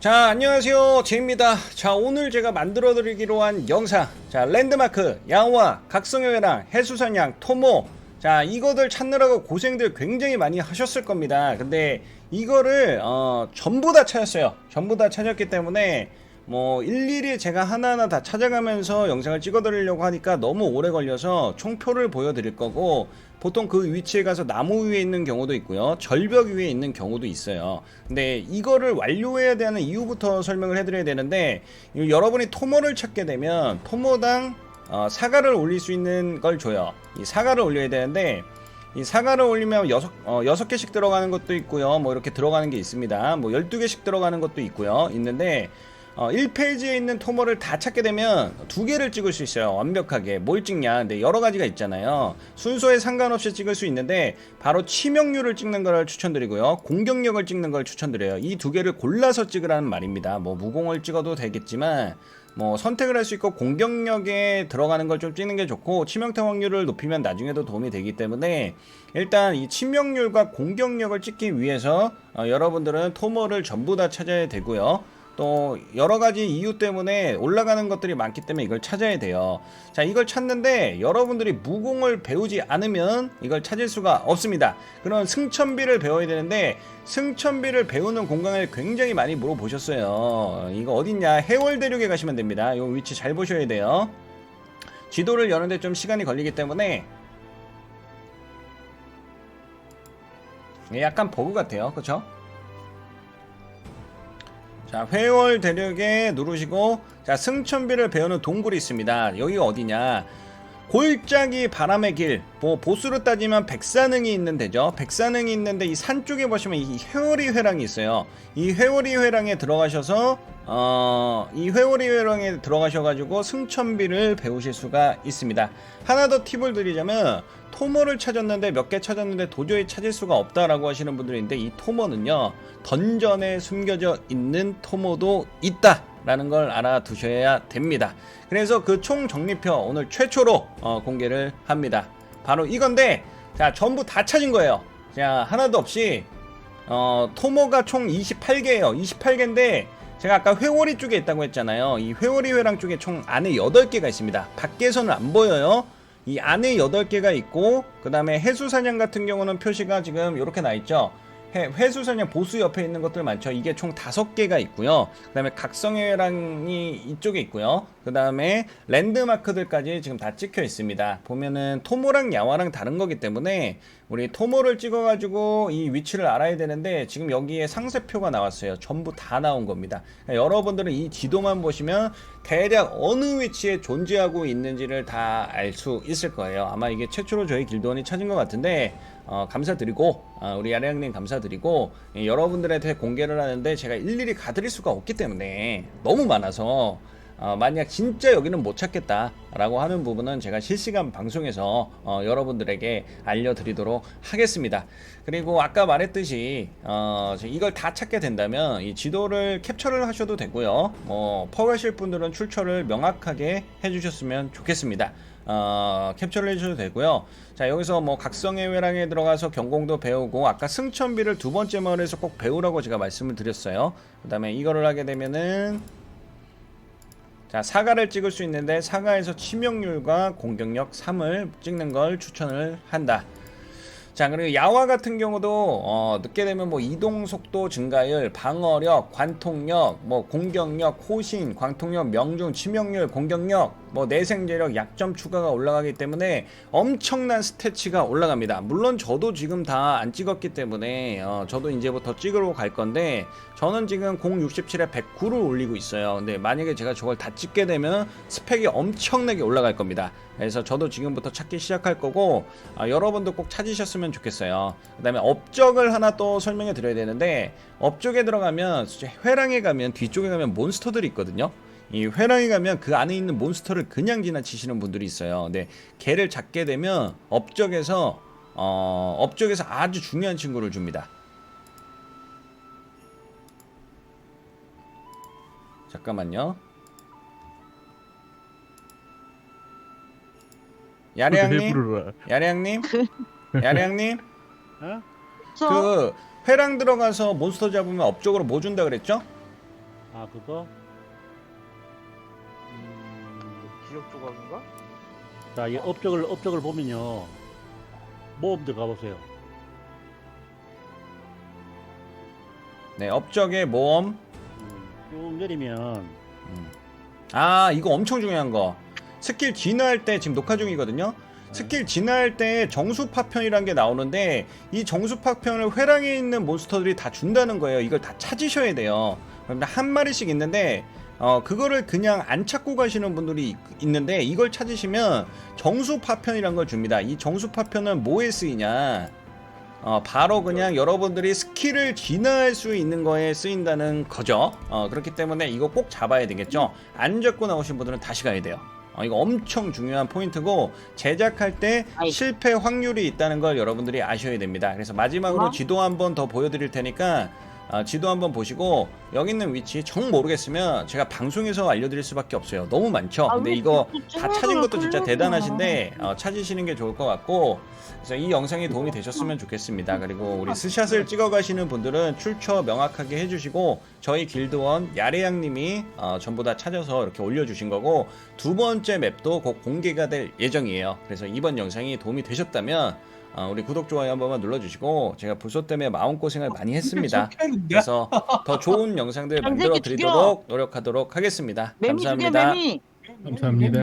자 안녕하세요. 제입니다. 자 오늘 제가 만들어 드리기로 한 영상. 자 랜드마크 양화 각성여회랑 해수선양 토모. 자 이거들 찾느라고 고생들 굉장히 많이 하셨을 겁니다. 근데 이거를 어, 전부 다 찾았어요. 전부 다 찾았기 때문에 뭐 일일이 제가 하나하나 다 찾아가면서 영상을 찍어 드리려고 하니까 너무 오래 걸려서 총표를 보여 드릴 거고 보통 그 위치에 가서 나무 위에 있는 경우도 있고요. 절벽 위에 있는 경우도 있어요. 근데 이거를 완료해야 되는 이유부터 설명을 해드려야 되는데 이 여러분이 토모를 찾게 되면 토모당 어, 사과를 올릴 수 있는 걸 줘요. 이 사과를 올려야 되는데 이 사과를 올리면 여섯, 어, 여섯 개씩 들어가는 것도 있고요. 뭐 이렇게 들어가는 게 있습니다. 뭐 12개씩 들어가는 것도 있고요. 있는데 어, 1페이지에 있는 토머를 다 찾게 되면 두 개를 찍을 수 있어요. 완벽하게. 뭘 찍냐. 근데 여러 가지가 있잖아요. 순서에 상관없이 찍을 수 있는데 바로 치명률을 찍는 걸 추천드리고요. 공격력을 찍는 걸 추천드려요. 이 두 개를 골라서 찍으라는 말입니다. 뭐 무공을 찍어도 되겠지만 뭐 선택을 할 수 있고 공격력에 들어가는 걸 좀 찍는 게 좋고 치명타 확률을 높이면 나중에도 도움이 되기 때문에 일단 이 치명률과 공격력을 찍기 위해서 어, 여러분들은 토머를 전부 다 찾아야 되고요. 또 여러 가지 이유 때문에 올라가는 것들이 많기 때문에 이걸 찾아야 돼요. 자, 이걸 찾는데 여러분들이 무공을 배우지 않으면 이걸 찾을 수가 없습니다. 그런 승천비를 배워야 되는데 승천비를 배우는 공간을 굉장히 많이 물어보셨어요. 이거 어딨냐? 해월대륙에 가시면 됩니다. 이 위치 잘 보셔야 돼요. 지도를 여는데 좀 시간이 걸리기 때문에 약간 버그 같아요. 그쵸? 자, 회월 대륙에 누르시고 자, 승천비를 배우는 동굴이 있습니다. 여기가 어디냐? 골짜기 바람의 길, 뭐 보수로 따지면 백산흥이 있는 데죠. 백산흥이 있는데 이 산 쪽에 보시면 이 회오리 회랑이 있어요. 이 회오리 회랑에 들어가셔서 어, 이 회오리 회랑에 들어가셔가지고 승천비를 배우실 수가 있습니다. 하나 더 팁을 드리자면 토모를 찾았는데 몇 개 찾았는데 도저히 찾을 수가 없다라고 하시는 분들이 있는데 이 토모는요 던전에 숨겨져 있는 토모도 있다 라는 걸 알아두셔야 됩니다. 그래서 그 총 정리표 오늘 최초로 어, 공개를 합니다. 바로 이건데 자 전부 다 찾은 거예요. 자 하나도 없이 어, 토모가 총 28개예요. 28개인데 제가 아까 회오리 쪽에 있다고 했잖아요. 이 회오리 회랑 쪽에 총 안에 8개가 있습니다. 밖에서는 안 보여요. 이 안에 8개가 있고 그 다음에 해수사냥 같은 경우는 표시가 지금 이렇게 나 있죠. 해, 회수사냥 보수 옆에 있는 것들 많죠. 이게 총 다섯 개가 있고요. 그 다음에 각성회랑이 이쪽에 있고요. 그 다음에 랜드마크들까지 지금 다 찍혀 있습니다. 보면은 토모랑 야화랑 다른 거기 때문에 우리 토모를 찍어가지고 이 위치를 알아야 되는데 지금 여기에 상세표가 나왔어요. 전부 다 나온 겁니다. 그러니까 여러분들은 이 지도만 보시면 대략 어느 위치에 존재하고 있는지를 다 알 수 있을 거예요. 아마 이게 최초로 저희 길드원이 찾은 것 같은데 어, 감사드리고 어, 우리 야래양님 감사드리고 예, 여러분들한테 공개를 하는데 제가 일일이 가드릴 수가 없기 때문에 너무 많아서 어, 만약 진짜 여기는 못 찾겠다라고 하는 부분은 제가 실시간 방송에서 어, 여러분들에게 알려드리도록 하겠습니다. 그리고 아까 말했듯이 어, 이걸 다 찾게 된다면 이 지도를 캡처를 하셔도 되고요. 뭐 퍼가실 분들은 출처를 명확하게 해주셨으면 좋겠습니다. 어, 캡처를 해주셔도 되고요. 자 여기서 뭐 각성의 회랑에 들어가서 경공도 배우고 아까 승천비를 두 번째 마을에서 꼭 배우라고 제가 말씀을 드렸어요. 그 다음에 이거를 하게 되면은 자 사과를 찍을 수 있는데 사과에서 치명률과 공격력 3을 찍는 걸 추천을 한다. 자 그리고 야화 같은 경우도 어, 늦게 되면 뭐 이동 속도 증가율, 방어력, 관통력, 뭐 공격력, 호신, 관통력, 명중, 치명률, 공격력, 뭐 내생제력, 약점 추가가 올라가기 때문에 엄청난 스태치가 올라갑니다. 물론 저도 지금 다 안 찍었기 때문에 어, 저도 이제부터 찍으러 갈 건데 저는 지금 067에 109를 올리고 있어요. 근데 만약에 제가 저걸 다 찍게 되면 스펙이 엄청나게 올라갈 겁니다. 그래서 저도 지금부터 찾기 시작할 거고 아, 여러분도 꼭 찾으셨으면 좋겠어요. 그 다음에 업적을 하나 또 설명해 드려야 되는데 업적에 들어가면 회랑에 가면 뒤쪽에 가면 몬스터들이 있거든요. 이 회랑에 가면 그 안에 있는 몬스터를 그냥 지나치시는 분들이 있어요. 근데 걔를 잡게 되면 업적에서 어, 업적에서 아주 중요한 친구를 줍니다. 잠깐만요. 부르라. 야래양님, 야래양님. 저그 회랑 들어가서 몬스터 잡으면 업적으로 뭐 준다 그랬죠? 아 그거? 음, 기억 조각인가? 자, 이 업적을 업적을 보면요. 모험 들어가 보세요. 네, 업적의 모험. 음, 쭉 내리면 아, 이거 엄청 중요한 거. 스킬 진화할 때 지금 녹화 중이거든요. 스킬 진화할 때 정수 파편이란 게 나오는데 이 정수 파편을 회랑에 있는 몬스터들이 다 준다는 거예요. 이걸 다 찾으셔야 돼요. 그럼 한 마리씩 있는데 어 그거를 그냥 안 찾고 가시는 분들이 있- 있는데 이걸 찾으시면 정수 파편이란 걸 줍니다. 이 정수 파편은 뭐에 쓰이냐? 어, 바로 그냥 여러분들이 스킬을 진화할 수 있는 거에 쓰인다는 거죠. 어, 그렇기 때문에 이거 꼭 잡아야 되겠죠. 안 잡고 나오신 분들은 다시 가야 돼요. 어, 이거 엄청 중요한 포인트고 제작할 때 아이. 실패 확률이 있다는 걸 여러분들이 아셔야 됩니다. 그래서 마지막으로 어? 지도 한번 더 보여드릴 테니까 어, 지도 한번 보시고 여기 있는 위치 정 모르겠으면 제가 방송에서 알려드릴 수밖에 없어요. 너무 많죠. 아, 근데 왜 이거 자꾸 다 찾은 것도 진짜 대단하신데 어, 찾으시는 게 좋을 것 같고 그래서 이 영상이 도움이 되셨으면 좋겠습니다. 그리고 우리 스샷을 찍어 가시는 분들은 출처 명확하게 해주시고 저희 길드원 야레양님이 어, 전부 다 찾아서 이렇게 올려주신 거고 두 번째 맵도 곧 공개가 될 예정이에요. 그래서 이번 영상이 도움이 되셨다면 어, 우리 구독 좋아요 한 번만 눌러주시고 제가 불소 때문에 마음 고생을 많이 했습니다. 그래서 더 좋은 영상들 양 만들어. 드리도록 노력하도록 하겠습니다. 매미 죽여 감사합니다. 매미 감사합니다.